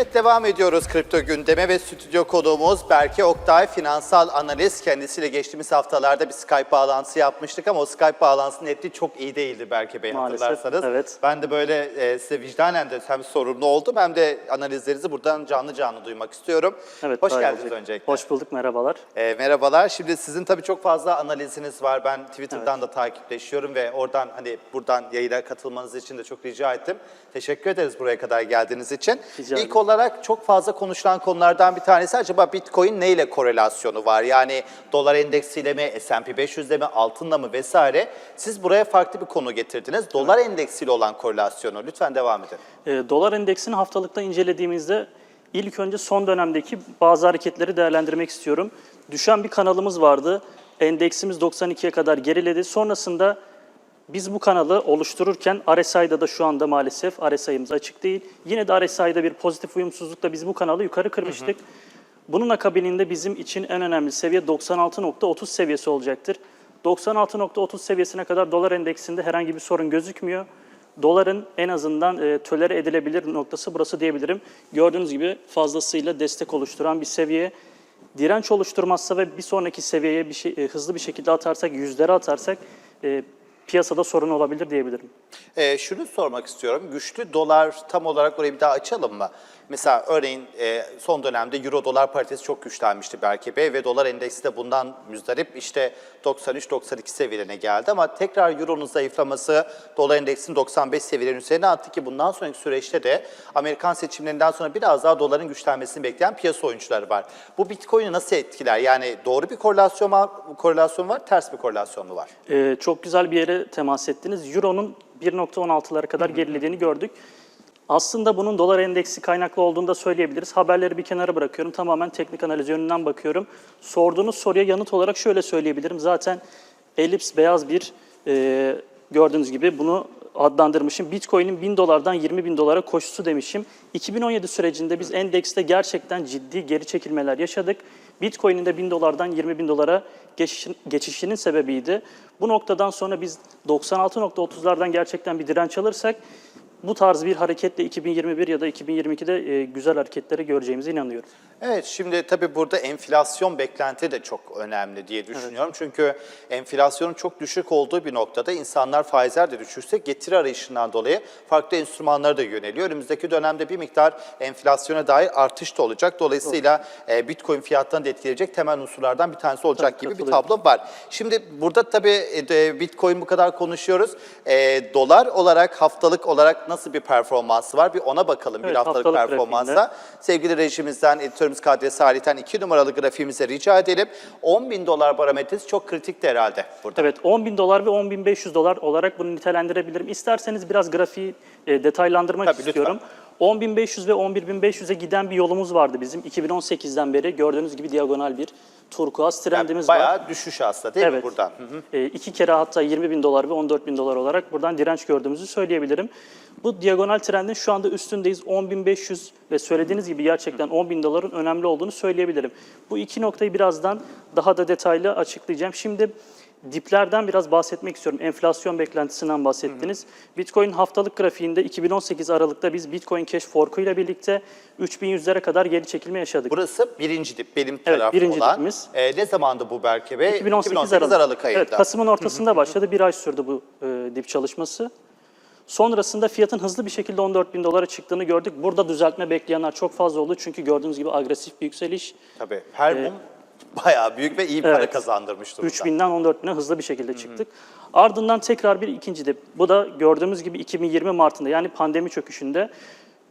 Evet devam ediyoruz kripto gündeme ve stüdyo konuğumuz Berke Oktay finansal analiz. Kendisiyle geçtiğimiz haftalarda bir Skype bağlantısı yapmıştık ama o Skype bağlantısının netliği çok iyi değildi Berke Bey Maalesef, hatırlarsanız. evet. Ben de böyle e, size vicdanen de hem sorumlu oldum hem de analizlerinizi buradan canlı canlı duymak istiyorum. Evet, Hoş geldiniz olacak. öncelikle. Hoş bulduk, merhabalar. E, merhabalar. Şimdi sizin tabii çok fazla analiziniz var. Ben Twitter'dan da takipleşiyorum ve oradan hani buradan yayına katılmanız için de çok rica ettim. Teşekkür ederiz buraya kadar geldiğiniz için. Rica İlk ederim. Olarak çok fazla konuşulan konulardan bir tanesi acaba Bitcoin neyle korelasyonu var? Yani dolar endeksiyle mi, S&P 500'le mi, altınla mı vesaire. Siz buraya farklı bir konu getirdiniz. Dolar endeksiyle olan korelasyonu. Lütfen devam edin. Ee, dolar endeksini haftalıkta incelediğimizde ilk önce son dönemdeki bazı hareketleri değerlendirmek istiyorum. Düşen bir kanalımız vardı. Endeksimiz 92'ye kadar geriledi. Sonrasında biz bu kanalı oluştururken RSI'da da şu anda maalesef RSI'miz açık değil. Yine de RSI'da bir pozitif uyumsuzlukla biz bu kanalı yukarı kırmıştık. Bunun akabininde bizim için en önemli seviye 96.30 seviyesi olacaktır. 96.30 seviyesine kadar dolar endeksinde herhangi bir sorun gözükmüyor. Doların en azından e, tölere edilebilir noktası burası diyebilirim. Gördüğünüz gibi fazlasıyla destek oluşturan bir seviye. Direnç oluşturmazsa ve bir sonraki seviyeye bir şey, e, hızlı bir şekilde atarsak, yüzlere atarsak e, piyasada sorun olabilir diyebilirim. Ee, şunu sormak istiyorum. Güçlü dolar tam olarak orayı bir daha açalım mı? Mesela örneğin e, son dönemde euro dolar paritesi çok güçlenmişti Berke Bey ve dolar endeksi de bundan müzdarip işte 93-92 seviyelerine geldi ama tekrar euronun zayıflaması dolar endeksinin 95 seviyelerin üzerine attı ki bundan sonraki süreçte de Amerikan seçimlerinden sonra biraz daha doların güçlenmesini bekleyen piyasa oyuncuları var. Bu Bitcoin'i nasıl etkiler? Yani doğru bir korelasyon var, korelasyon var ters bir korelasyon mu var? Ee, çok güzel bir yere temas ettiniz. Euro'nun 1.16'lara kadar gerilediğini gördük. Aslında bunun dolar endeksi kaynaklı olduğunu da söyleyebiliriz. Haberleri bir kenara bırakıyorum. Tamamen teknik analiz yönünden bakıyorum. Sorduğunuz soruya yanıt olarak şöyle söyleyebilirim. Zaten elips beyaz bir e, gördüğünüz gibi bunu adlandırmışım. Bitcoin'in 1000 dolardan 20 bin dolara koşusu demişim. 2017 sürecinde biz endekste gerçekten ciddi geri çekilmeler yaşadık. Bitcoin'in de 1000 dolardan 20 bin dolara geçişin- geçişinin sebebiydi. Bu noktadan sonra biz 96.30'lardan gerçekten bir direnç alırsak bu tarz bir hareketle 2021 ya da 2022'de e, güzel hareketleri göreceğimize inanıyorum. Evet şimdi tabii burada enflasyon beklenti de çok önemli diye düşünüyorum. Çünkü enflasyonun çok düşük olduğu bir noktada insanlar faizler de düşürse getiri arayışından dolayı farklı enstrümanlara da yöneliyor. Önümüzdeki dönemde bir miktar enflasyona dair artış da olacak. Dolayısıyla e, Bitcoin fiyatlarını da etkileyecek temel unsurlardan bir tanesi olacak Tabii, gibi bir tablo var. Şimdi burada tabii e, Bitcoin bu kadar konuşuyoruz. E, dolar olarak haftalık olarak nasıl bir performansı var? Bir ona bakalım bir Evet, haftalık, haftalık performansa. grafiğinde. Sevgili rejimizden, editörümüz Kadri Salih'ten 2 numaralı grafiğimize rica edelim. 10 bin dolar parametresi çok kritikti herhalde burada. Evet 10 bin dolar ve 10 bin 500 dolar olarak bunu nitelendirebilirim. İsterseniz biraz grafiği e, detaylandırmak Tabii, lütfen. İstiyorum. 10.500 ve 11.500'e giden bir yolumuz vardı bizim 2018'den beri. Gördüğünüz gibi diagonal bir turkuaz Yani trendimiz var. bayağı düşüş aslında değil mi Evet. buradan? Hı hı. E, iki kere hatta 20 bin dolar ve 14 bin dolar olarak buradan direnç gördüğümüzü söyleyebilirim. Bu diagonal trendin şu anda üstündeyiz. 10.500 ve söylediğiniz gibi gerçekten 10 bin doların önemli olduğunu söyleyebilirim. Bu iki noktayı birazdan daha da detaylı açıklayacağım. Şimdi diplerden biraz bahsetmek istiyorum. Enflasyon beklentisinden bahsettiniz. Bitcoin haftalık grafiğinde 2018 Aralık'ta biz Bitcoin Cash Fork'u ile birlikte 3100'lere kadar geri çekilme yaşadık. Burası birinci dip, benim Evet, taraf birinci olan. dipimiz. E, ne zamandı bu Berke Bey? 2018, Aralık. ayında. Evet, Kasım'ın ortasında başladı. Bir ay sürdü bu e, dip çalışması. Sonrasında fiyatın hızlı bir şekilde 14 bin dolara çıktığını gördük. Burada düzeltme bekleyenler çok fazla oldu. Çünkü gördüğünüz gibi agresif bir yükseliş. Tabii. Her mum bayağı büyük ve iyi para Evet. kazandırmış durumda. 3000'den 14.000'e hızlı bir şekilde çıktık. Ardından tekrar bir ikinci dip. Bu da gördüğümüz gibi 2020 Mart'ında yani pandemi çöküşünde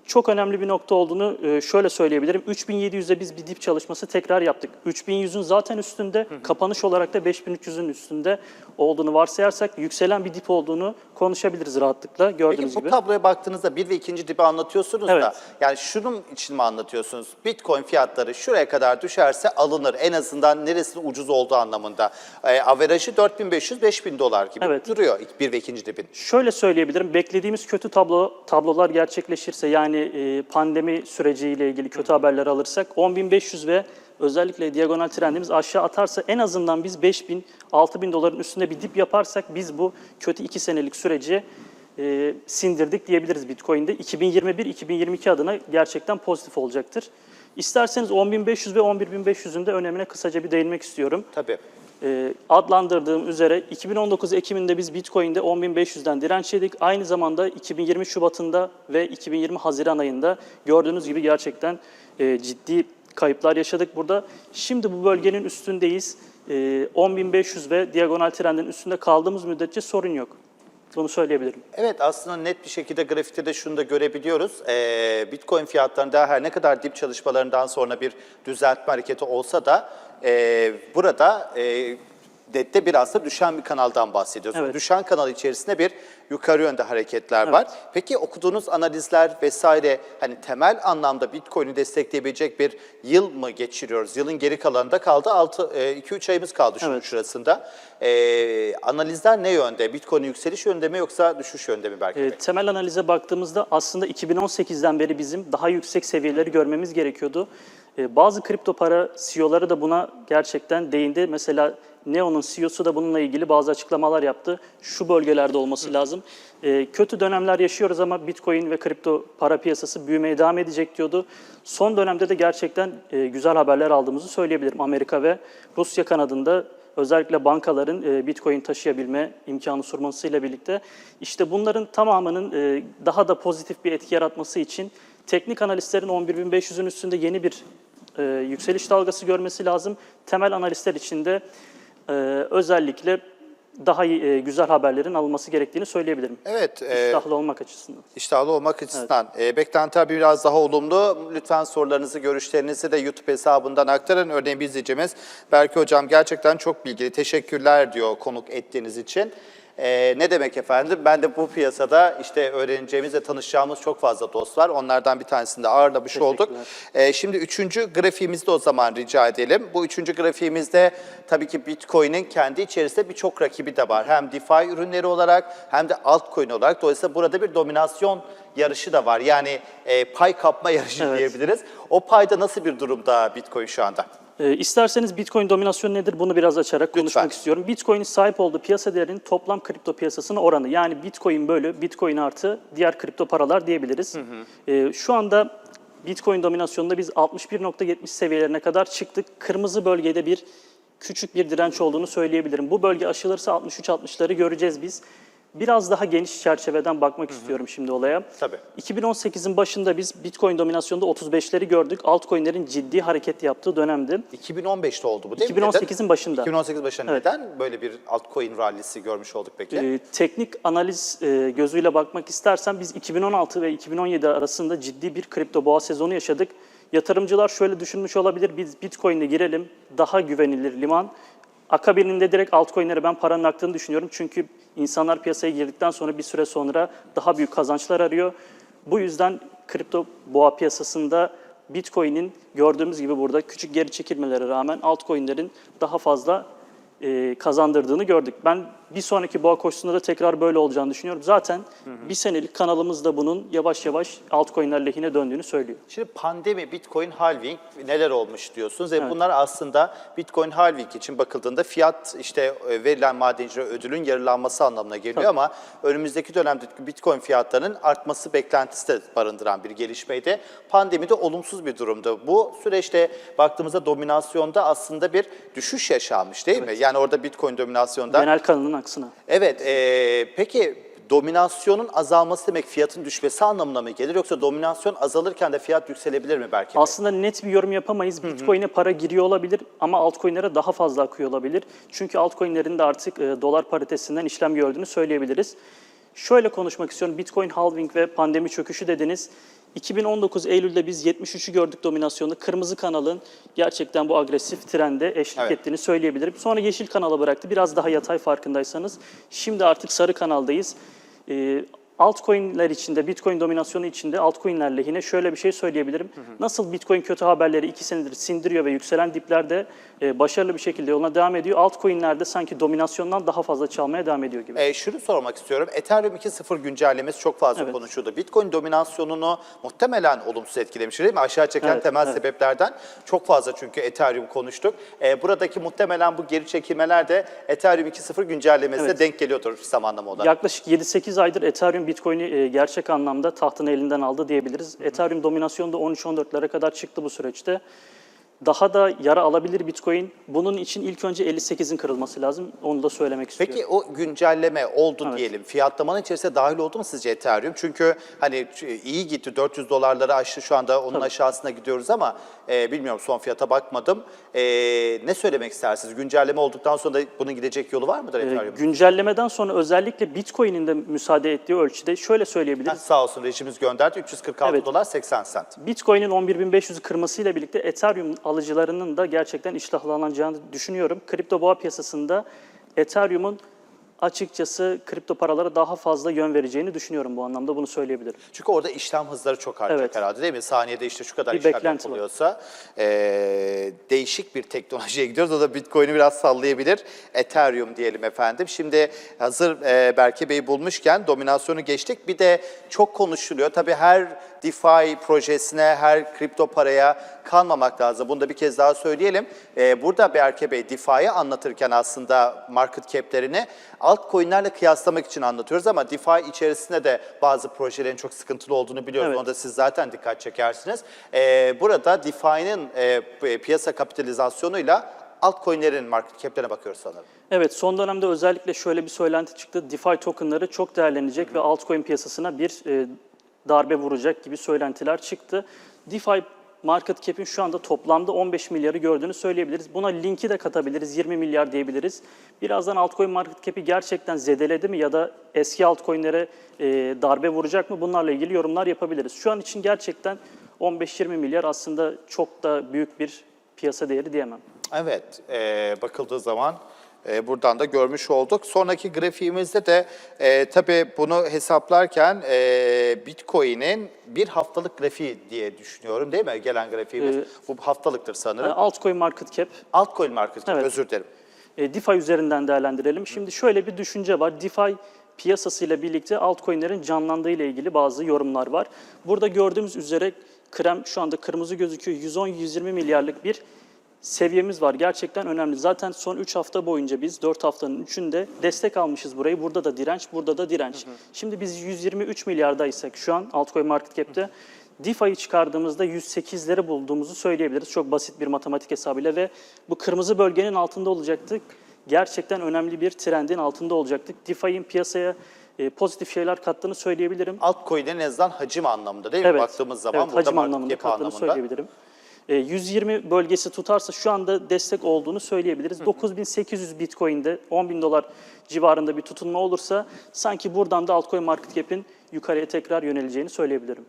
çok önemli bir nokta olduğunu e, şöyle söyleyebilirim. 3700'de biz bir dip çalışması tekrar yaptık. 3100'ün zaten üstünde, kapanış olarak da 5300'ün üstünde olduğunu varsayarsak yükselen bir dip olduğunu konuşabiliriz rahatlıkla gördüğünüz Peki bu gibi. tabloya baktığınızda bir ve ikinci dibi anlatıyorsunuz Evet. da yani şunun için mi anlatıyorsunuz? Bitcoin fiyatları şuraya kadar düşerse alınır. En azından neresinin ucuz olduğu anlamında. E, averajı 4500-5000 dolar gibi Evet. duruyor bir ve ikinci dibin. Şöyle söyleyebilirim, beklediğimiz kötü tablo tablolar gerçekleşirse yani e, pandemi süreciyle ilgili kötü haberler alırsak 10.500 ve özellikle diagonal trendimiz aşağı atarsa en azından biz 5.000, 6.000 doların üstünde bir dip yaparsak biz bu kötü 2 senelik süreci e, sindirdik diyebiliriz Bitcoin'de. 2021-2022 adına gerçekten pozitif olacaktır. İsterseniz 10.500 ve 11.500'ün de önemine kısaca bir değinmek istiyorum. Tabii. E, adlandırdığım üzere 2019 Ekim'inde biz Bitcoin'de 10.500'den direnç yedik. Aynı zamanda 2020 Şubat'ında ve 2020 Haziran ayında gördüğünüz gibi gerçekten e, ciddi kayıplar yaşadık burada. Şimdi bu bölgenin üstündeyiz. E, 10.500 ve diagonal trendin üstünde kaldığımız müddetçe sorun yok. Bunu söyleyebilirim. Evet aslında net bir şekilde grafikte de şunu da görebiliyoruz. Ee, Bitcoin fiyatlarında her ne kadar dip çalışmalarından sonra bir düzeltme hareketi olsa da e, burada e, nette biraz da düşen bir kanaldan bahsediyoruz. Evet. Düşen kanal içerisinde bir yukarı yönde hareketler var. Peki okuduğunuz analizler vesaire hani temel anlamda Bitcoin'i destekleyebilecek bir yıl mı geçiriyoruz? Yılın geri kalanında kaldı 6 2-3 ayımız kaldı şunun Evet. şurasında. Ee, analizler ne yönde? Bitcoin yükseliş yönde mi yoksa düşüş yönde mi belki? E, temel analize baktığımızda aslında 2018'den beri bizim daha yüksek seviyeleri görmemiz gerekiyordu. E, bazı kripto para CEO'ları da buna gerçekten değindi. Mesela Neo'nun CEO'su da bununla ilgili bazı açıklamalar yaptı. Şu bölgelerde olması lazım. E, kötü dönemler yaşıyoruz ama Bitcoin ve kripto para piyasası büyümeye devam edecek diyordu. Son dönemde de gerçekten e, güzel haberler aldığımızı söyleyebilirim. Amerika ve Rusya kanadında özellikle bankaların e, Bitcoin taşıyabilme imkanı sunmasıyla birlikte işte bunların tamamının e, daha da pozitif bir etki yaratması için teknik analistlerin 11.500'ün üstünde yeni bir e, yükseliş dalgası görmesi lazım. Temel analistler için de e, özellikle daha iyi, e, güzel haberlerin alınması gerektiğini söyleyebilirim. Evet, e, İştahlı olmak açısından. iştahlı olmak açısından. E, beklentiler biraz daha olumlu. Lütfen sorularınızı, görüşlerinizi de YouTube hesabından aktarın. Örneğin bir izleyicimiz Berke Hocam gerçekten çok bilgili. Teşekkürler diyor konuk ettiğiniz için. E, ne demek efendim? Ben de bu piyasada işte öğreneceğimiz ve tanışacağımız çok fazla dost var. Onlardan bir tanesini de ağırlamış olduk. E, şimdi üçüncü grafiğimizde o zaman rica edelim. Bu üçüncü grafiğimizde tabii ki Bitcoin'in kendi içerisinde birçok rakibi de var. Hem DeFi ürünleri olarak hem de altcoin olarak. Dolayısıyla burada bir dominasyon yarışı da var. Yani e, pay kapma yarışı Evet. diyebiliriz. O payda nasıl bir durumda Bitcoin şu anda? E, isterseniz Bitcoin dominasyonu nedir bunu biraz açarak konuşmak Lütfen. istiyorum. Bitcoin'in sahip olduğu piyasa değerinin toplam kripto piyasasının oranı. Yani Bitcoin bölü Bitcoin artı diğer kripto paralar diyebiliriz. E, şu anda Bitcoin dominasyonunda biz 61.70 seviyelerine kadar çıktık. Kırmızı bölgede bir küçük bir direnç olduğunu söyleyebilirim. Bu bölge aşılırsa 63-60'ları göreceğiz biz. Biraz daha geniş çerçeveden bakmak istiyorum şimdi olaya. Tabii. 2018'in başında biz Bitcoin dominasyonunda 35'leri gördük. Altcoin'lerin ciddi hareket yaptığı dönemdi. 2015'te oldu bu değil mi? 2018'in başında. 2018 başında Evet. neden böyle bir altcoin rallisi görmüş olduk peki? Ee, teknik analiz e, gözüyle bakmak istersen biz 2016 ve 2017 arasında ciddi bir kripto boğa sezonu yaşadık. Yatırımcılar şöyle düşünmüş olabilir, biz Bitcoin'e girelim, daha güvenilir liman. Akabininde direkt altcoin'lere ben paranın aktığını düşünüyorum. Çünkü insanlar piyasaya girdikten sonra bir süre sonra daha büyük kazançlar arıyor. Bu yüzden kripto boğa piyasasında Bitcoin'in gördüğümüz gibi burada küçük geri çekilmelere rağmen altcoin'lerin daha fazla e, kazandırdığını gördük. Ben bir sonraki boğa koşusunda da tekrar böyle olacağını düşünüyorum. Zaten bir senelik kanalımız da bunun yavaş yavaş altcoin'ler lehine döndüğünü söylüyor. Şimdi pandemi, Bitcoin halving neler olmuş diyorsunuz ve bunlar aslında Bitcoin halving için bakıldığında fiyat işte e, verilen madencilere ödülün yarılanması anlamına geliyor Tabii. ama önümüzdeki dönemde Bitcoin fiyatlarının artması beklentisi de barındıran bir gelişmeydi. Pandemi de olumsuz bir durumdu. Bu süreçte baktığımızda dominasyonda aslında bir düşüş yaşanmış değil mi? Yani orada Bitcoin dominasyonda Genel kanının aksına. Evet, eee, peki dominasyonun azalması demek fiyatın düşmesi anlamına mı gelir yoksa dominasyon azalırken de fiyat yükselebilir mi belki? Aslında net bir yorum yapamayız. Bitcoin'e para giriyor olabilir ama altcoin'lere daha fazla akıyor olabilir. Çünkü altcoin'lerin de artık e, dolar paritesinden işlem gördüğünü söyleyebiliriz. Şöyle konuşmak istiyorum. Bitcoin halving ve pandemi çöküşü dediniz. 2019 Eylül'de biz 73'ü gördük dominasyonda. Kırmızı kanalın gerçekten bu agresif trende eşlik Evet. ettiğini söyleyebilirim. Sonra yeşil kanala bıraktı. Biraz daha yatay farkındaysanız. Şimdi artık sarı kanaldayız. Ee, altcoin'ler içinde, Bitcoin dominasyonu içinde altcoin'ler lehine şöyle bir şey söyleyebilirim. Nasıl Bitcoin kötü haberleri iki senedir sindiriyor ve yükselen diplerde e, başarılı bir şekilde yoluna devam ediyor. Altcoin'lerde sanki dominasyondan daha fazla çalmaya devam ediyor gibi. Ee, şunu sormak istiyorum. Ethereum 2.0 güncellemesi çok fazla Evet. konuşuldu. Bitcoin dominasyonunu muhtemelen olumsuz etkilemiş değil mi? Aşağı çeken Evet, temel evet. sebeplerden çok fazla çünkü Ethereum konuştuk. Ee, buradaki muhtemelen bu geri çekilmeler de Ethereum 2.0 güncellemesine Evet. denk geliyordur zamanlama olarak. Yaklaşık 7-8 aydır Ethereum Bitcoin'i e, gerçek anlamda tahtını elinden aldı diyebiliriz. Ethereum dominasyonu da 13-14'lere kadar çıktı bu süreçte. Daha da yara alabilir Bitcoin. Bunun için ilk önce 58'in kırılması lazım. Onu da söylemek istiyorum. Peki o güncelleme oldu Evet. diyelim. Fiyatlamanın içerisine dahil oldu mu sizce Ethereum? Çünkü hani iyi gitti 400 dolarları aştı şu anda onun aşağısına gidiyoruz ama e, bilmiyorum son fiyata bakmadım. E, ne söylemek istersiniz? Güncelleme olduktan sonra da bunun gidecek yolu var mıdır Ee, Ethereum? güncellemeden sonra özellikle Bitcoin'in de müsaade ettiği ölçüde şöyle söyleyebiliriz. sağ olsun rejimiz gönderdi 346 Evet. dolar 80 sent. Bitcoin'in 11.500'ü kırmasıyla birlikte Ethereum alıcılarının da gerçekten iştahlanacağını düşünüyorum. Kripto boğa piyasasında Ethereum'un açıkçası kripto paralara daha fazla yön vereceğini düşünüyorum bu anlamda bunu söyleyebilirim. Çünkü orada işlem hızları çok artacak Evet. herhalde değil mi? Saniyede işte şu kadar Bir işlem yapılıyorsa e, değişik bir teknolojiye gidiyoruz. O da Bitcoin'i biraz sallayabilir. Ethereum diyelim efendim. Şimdi hazır e, Berke Bey bulmuşken dominasyonu geçtik. Bir de çok konuşuluyor. Tabii her DeFi projesine, her kripto paraya kanmamak lazım. Bunu da bir kez daha söyleyelim. E, burada Berke Bey DeFi'yi anlatırken aslında market cap'lerini altcoin'lerle kıyaslamak için anlatıyoruz ama DeFi içerisinde de bazı projelerin çok sıkıntılı olduğunu biliyoruz. Evet. Onda siz zaten dikkat çekersiniz. Ee, burada DeFi'nin e, piyasa kapitalizasyonuyla altcoin'lerin market cap'lerine bakıyoruz sanırım. Evet son dönemde özellikle şöyle bir söylenti çıktı. DeFi tokenları çok değerlenecek ve altcoin piyasasına bir e, darbe vuracak gibi söylentiler çıktı. DeFi market cap'in şu anda toplamda 15 milyarı gördüğünü söyleyebiliriz. Buna linki de katabiliriz, 20 milyar diyebiliriz. Birazdan altcoin market cap'i gerçekten zedeledi mi ya da eski altcoin'lere e, darbe vuracak mı bunlarla ilgili yorumlar yapabiliriz. Şu an için gerçekten 15-20 milyar aslında çok da büyük bir piyasa değeri diyemem. Evet, e, bakıldığı zaman e, buradan da görmüş olduk. Sonraki grafiğimizde de e, tabii bunu hesaplarken e, Bitcoin'in bir haftalık grafiği diye düşünüyorum değil mi? Gelen grafiğimiz Ee, bu haftalıktır E, sanırım. altcoin market cap Altcoin market cap, Evet. özür dilerim. E, DeFi üzerinden değerlendirelim. Şimdi şöyle bir düşünce var. DeFi piyasasıyla birlikte altcoin'lerin canlandığı ile ilgili bazı yorumlar var. Burada gördüğümüz üzere krem şu anda kırmızı gözüküyor. 110-120 milyarlık bir seviyemiz var. Gerçekten önemli. Zaten son 3 hafta boyunca biz 4 haftanın 3'ünde destek almışız burayı. Burada da direnç, burada da direnç. Şimdi biz 123 milyardaysak şu an altcoin market cap'te DeFi'yi çıkardığımızda 108'leri bulduğumuzu söyleyebiliriz. Çok basit bir matematik hesabıyla ve bu kırmızı bölgenin altında olacaktık. Gerçekten önemli bir trendin altında olacaktık. DeFi'nin piyasaya e, pozitif şeyler kattığını söyleyebilirim. Altcoin'in en azından hacim anlamında değil mi? Evet, Baktığımız zaman evet, burada hacim anlamında kattığını anlamında. söyleyebilirim. E, 120 bölgesi tutarsa şu anda destek olduğunu söyleyebiliriz. 9800 Bitcoin'de 10 bin dolar civarında bir tutunma olursa sanki buradan da altcoin market cap'in yukarıya tekrar yöneleceğini söyleyebilirim.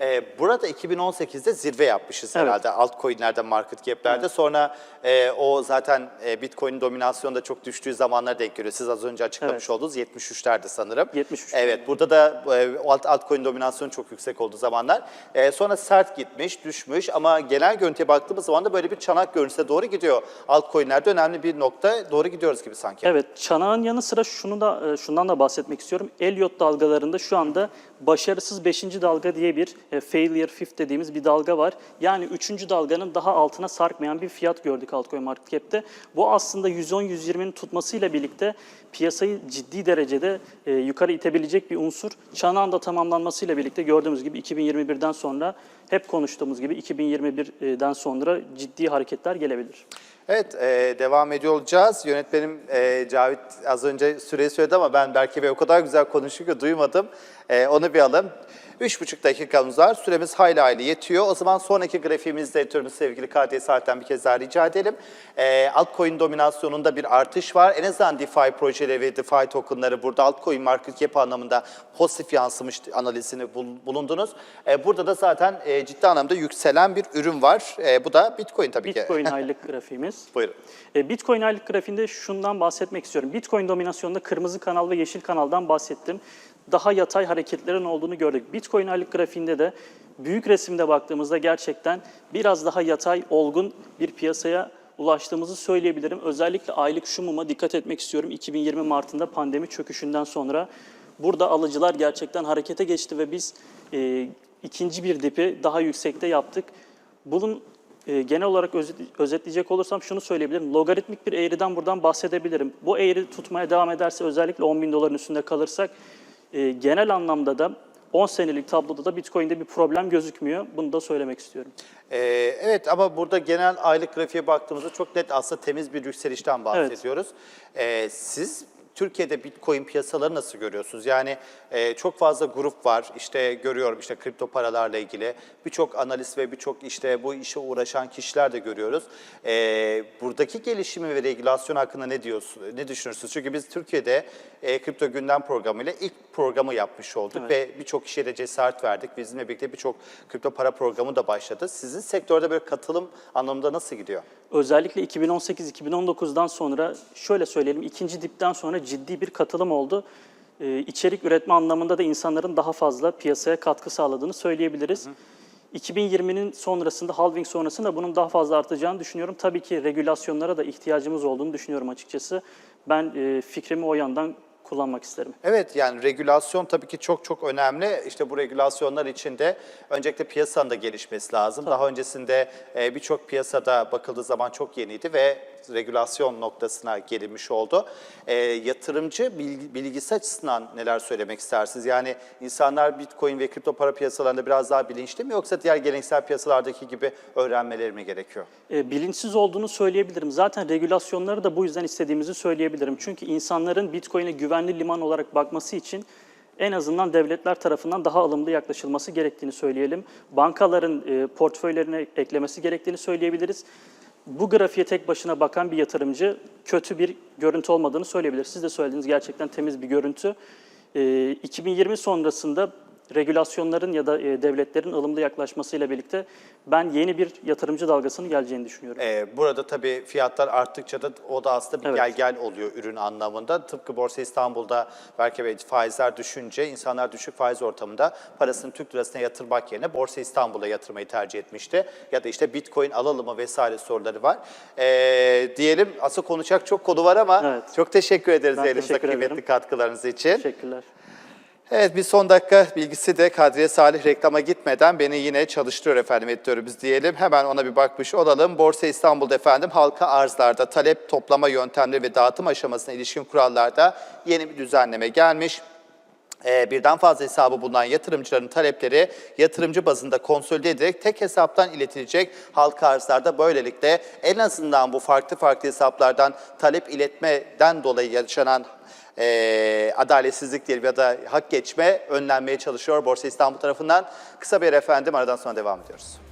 Ee, burada 2018'de zirve yapmışız Evet. herhalde altcoin'lerde, market cap'lerde. Sonra e, o zaten e, Bitcoin'in dominasyonu da çok düştüğü zamanlara denk geliyor. Siz az önce açıklamış Evet. oldunuz 73'lerde sanırım. 73. Evet burada da e, alt, altcoin dominasyonu çok yüksek olduğu zamanlar. E, sonra sert gitmiş, düşmüş ama genel görüntüye baktığımız zaman da böyle bir çanak görüntüsüne doğru gidiyor. Altcoin'lerde önemli bir nokta doğru gidiyoruz gibi sanki. Evet, çanağın yanı sıra şunu da e, şundan da bahsetmek istiyorum. Elliot dalgalarında şu anda başarısız 5. dalga diye bir e, failure fifth dediğimiz bir dalga var. Yani 3. dalganın daha altına sarkmayan bir fiyat gördük altcoin market cap'te. Bu aslında 110-120'nin tutmasıyla birlikte piyasayı ciddi derecede e, yukarı itebilecek bir unsur. Çanağın da tamamlanmasıyla birlikte gördüğümüz gibi 2021'den sonra hep konuştuğumuz gibi 2021'den sonra ciddi hareketler gelebilir. Evet, e, devam ediyor olacağız. Yönetmenim e, Cavit az önce süreyi söyledi ama ben Berke Bey o kadar güzel konuşuyor ki duymadım. E, onu bir alalım. Üç buçuk dakikamız var. Süremiz hayli hayli yetiyor. O zaman sonraki grafiğimizde editörümüz sevgili KD Saat'ten bir kez daha rica edelim. E, altcoin dominasyonunda bir artış var. En azından DeFi projeleri ve DeFi tokenları burada altcoin market cap anlamında pozitif yansımış analizini bul- bulundunuz. E, burada da zaten e, ciddi anlamda yükselen bir ürün var. E, bu da Bitcoin tabii ki. Bitcoin aylık grafiğimiz. Buyurun. E, Bitcoin aylık grafiğinde şundan bahsetmek istiyorum. Bitcoin dominasyonunda kırmızı kanal ve yeşil kanaldan bahsettim. Daha yatay hareketlerin olduğunu gördük. Bitcoin aylık grafiğinde de büyük resimde baktığımızda gerçekten biraz daha yatay, olgun bir piyasaya ulaştığımızı söyleyebilirim. Özellikle aylık şu muma dikkat etmek istiyorum. 2020 Mart'ında pandemi çöküşünden sonra burada alıcılar gerçekten harekete geçti ve biz e, ikinci bir dipi daha yüksekte yaptık. Bunun e, genel olarak özet- özetleyecek olursam şunu söyleyebilirim. Logaritmik bir eğriden buradan bahsedebilirim. Bu eğri tutmaya devam ederse özellikle 10 bin doların üstünde kalırsak E, genel anlamda da 10 senelik tabloda da Bitcoin'de bir problem gözükmüyor. Bunu da söylemek istiyorum. Ee, evet ama burada genel aylık grafiğe baktığımızda çok net aslında temiz bir yükselişten bahsediyoruz. Ee, siz Türkiye'de Bitcoin piyasaları nasıl görüyorsunuz? Yani e, çok fazla grup var. İşte görüyorum işte kripto paralarla ilgili birçok analist ve birçok işte bu işe uğraşan kişiler de görüyoruz. Ee, buradaki gelişimi ve regülasyon hakkında ne diyorsunuz? Ne düşünürsünüz? Çünkü biz Türkiye'de e, kripto gündem programıyla ilk programı yapmış olduk Evet. ve birçok kişiye de cesaret verdik. Bizimle birlikte birçok kripto para programı da başladı. Sizin sektörde böyle katılım anlamında nasıl gidiyor? Özellikle 2018-2019'dan sonra şöyle söyleyelim ikinci dipten sonra ciddi bir katılım oldu. Ee, içerik üretme anlamında da insanların daha fazla piyasaya katkı sağladığını söyleyebiliriz. 2020'nin sonrasında, halving sonrasında bunun daha fazla artacağını düşünüyorum. Tabii ki regülasyonlara da ihtiyacımız olduğunu düşünüyorum açıkçası. Ben e, fikrimi o yandan kullanmak isterim. Evet yani regülasyon tabii ki çok çok önemli. İşte bu regülasyonlar içinde öncelikle piyasanın da gelişmesi lazım. Daha öncesinde birçok piyasada bakıldığı zaman çok yeniydi ve regülasyon noktasına gelinmiş oldu. E, yatırımcı bilgi, bilgisi açısından neler söylemek istersiniz? Yani insanlar Bitcoin ve kripto para piyasalarında biraz daha bilinçli mi yoksa diğer geleneksel piyasalardaki gibi öğrenmeleri mi gerekiyor? E, bilinçsiz olduğunu söyleyebilirim. Zaten regülasyonları da bu yüzden istediğimizi söyleyebilirim. Çünkü insanların Bitcoin'e güvenli liman olarak bakması için en azından devletler tarafından daha alımlı yaklaşılması gerektiğini söyleyelim. Bankaların e, portföylerine eklemesi gerektiğini söyleyebiliriz. Bu grafiğe tek başına bakan bir yatırımcı kötü bir görüntü olmadığını söyleyebilir. Siz de söylediğiniz gerçekten temiz bir görüntü. E, 2020 sonrasında regülasyonların ya da e, devletlerin ılımlı yaklaşmasıyla birlikte ben yeni bir yatırımcı dalgasının geleceğini düşünüyorum. Ee, burada tabii fiyatlar arttıkça da o da aslında bir Evet. gel gel oluyor ürün anlamında. Tıpkı Borsa İstanbul'da belki Bey faizler düşünce insanlar düşük faiz ortamında parasını Türk lirasına yatırmak yerine Borsa İstanbul'a yatırmayı tercih etmişti. Ya da işte Bitcoin alalım mı vesaire soruları var. Ee, diyelim aslında konuşacak çok konu var ama Evet. çok teşekkür ederiz Ben kıymetli ederim. katkılarınız için. Teşekkürler. Evet bir son dakika bilgisi de Kadriye Salih reklama gitmeden beni yine çalıştırıyor efendim editörümüz diyelim. Hemen ona bir bakmış olalım. Borsa İstanbul'da efendim halka arzlarda talep toplama yöntemleri ve dağıtım aşamasına ilişkin kurallarda yeni bir düzenleme gelmiş. Ee, birden fazla hesabı bulunan yatırımcıların talepleri yatırımcı bazında konsolide edilerek tek hesaptan iletilecek halka arzlarda böylelikle en azından bu farklı farklı hesaplardan talep iletmeden dolayı yaşanan e, adaletsizlik diyelim ya da hak geçme önlenmeye çalışıyor Borsa İstanbul tarafından. Kısa bir efendim aradan sonra devam ediyoruz.